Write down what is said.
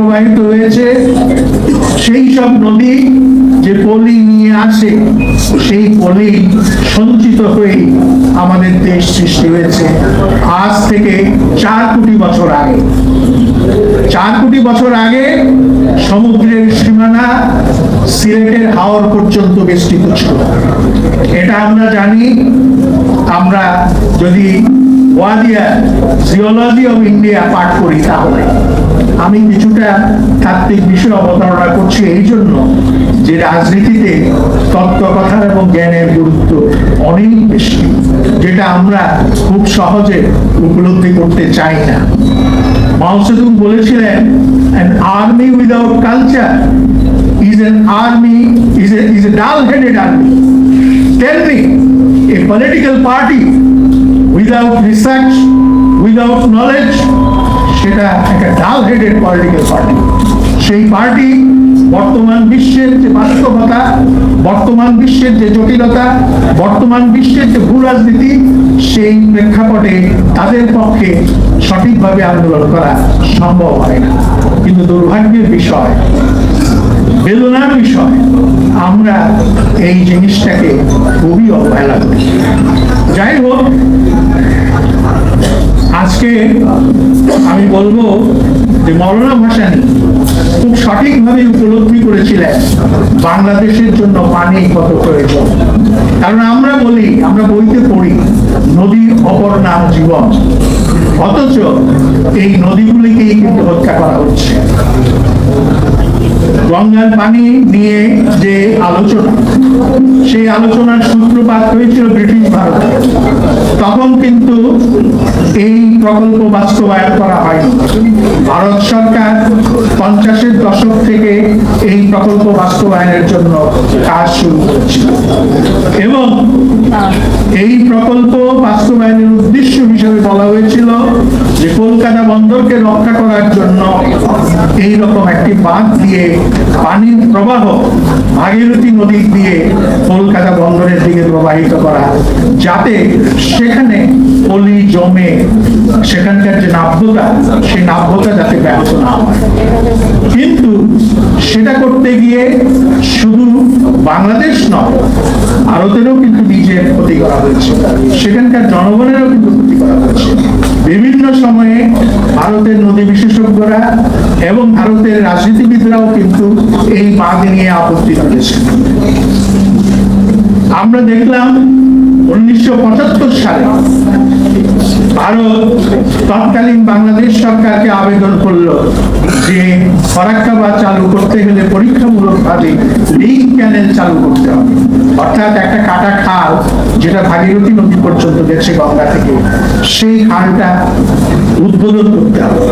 প্রবাহিত হয়েছে, সেই সব নদী যে পলি নিয়ে আসে, সেই পলি সঞ্চিত হয়ে আমাদের দেশ সৃষ্টি হয়েছে। আজ থেকে চার কোটি বছর আগে। চার কোটি বছর আগে সমুদ্রের সীমানা সিলেটের হাওর পর্যন্ত বিস্তৃত ছিল। এটা আমরা জানি। আমরা যদি ওয়াদিয়া জিওলজি অফ ইন্ডিয়া পাঠ করি তাহলে। আমি কিছুটা তাত্ত্বিক বিষয় অবতারণা করছি এই জন্য যে রাজনীতিতে তত্ত্ব এবং জ্ঞানের গুরুত্ব অনেক বেশি যেটা আমরা খুব সহজে উপলব্ধি করতে চাই না মাও বলেছিলেন an army without culture is an army is a is a dull-headed army tell me a political party without research without knowledge সেটা একটা ডাল হেডেড পলিটিক্যাল পার্টি সেই পার্টি বর্তমান বিশ্বের যে বাস্তবতা, বর্তমান বিশ্বের যে জটিলতা, বর্তমান বিশ্বের যে ভূ রাজনীতি, সেই প্রেক্ষাপটে তাদের পক্ষে সঠিকভাবে আন্দোলন করা সম্ভব হয় না। কিন্তু দুর্ভাগ্যের বিষয়, বেদনার বিষয়, আমরা এই জিনিসটাকে খুবই অবহেলা করি। যাই হোক আজকে আমি বলব যে মৌলানা ভাসানি খুব সঠিকভাবে উপলব্ধি করেছিলেন বাংলাদেশের জন্য পানি কত প্রয়োজন। কারণ আমরা বলি, আমরা বইতে পড়ি, নদী অপর নাম জীবন। অথচ এই নদীগুলিকেই কিন্তু হত্যা করা হচ্ছে। গঙ্গার পানি নিয়ে যে আলোচনা, সেই আলোচনার সূত্রপাত হয়েছিল ব্রিটিশ তখন কিন্তু এই প্রকল্প বাস্তবায়ন করা ভারত সরকার পঞ্চাশের দশক থেকে এই প্রকল্প বাস্তবায়নের জন্য কাজ শুরু করেছিল। এবং এই প্রকল্প বাস্তবায়নের উদ্দেশ্য হিসেবে বলা কলকাতা বন্দরকে রক্ষা করার জন্য এই রকম একটি বাঁধ দিয়ে পানির প্রবাহ ভাগীরথী নদী দিয়ে কলকাতা বন্দরের দিকে প্রবাহিত করা, যাতে সেখানে পলি জমে সেখানকার যে নাব্যতা, সেই নাব্যতা যাতে ব্যাহত না হয়। কিন্তু সেটা করতে গিয়ে শুধু বাংলাদেশ নয়, ভারতেরও কিন্তু নিজের ক্ষতি করা হয়েছে, সেখানকার জনগণেরও কিন্তু ক্ষতি করা হয়েছে। বিভিন্ন সময়ে ভারতের নদী বিশেষজ্ঞরা এবং ভারতের রাজনীতিবিদরাও কিন্তু এই বাঁধ নিয়ে আপত্তি তুলেছে আমরা দেখলাম উনিশশো পঁচাত্তর সালে ভারত তৎকালীন বাংলাদেশ সরকারকে আবেদন করল যে ফরাক্কাবাদ চালু করতে গেলে পরীক্ষামূলক ভাবে লিঙ্ক ক্যানেল চালু করতে হবে। অর্থাৎ একটা কাটা খাল যেটা ভাগীরথী নদী পর্যন্ত গেছে গঙ্গা থেকে, সেই খালটা উদ্বোধন করতে হবে।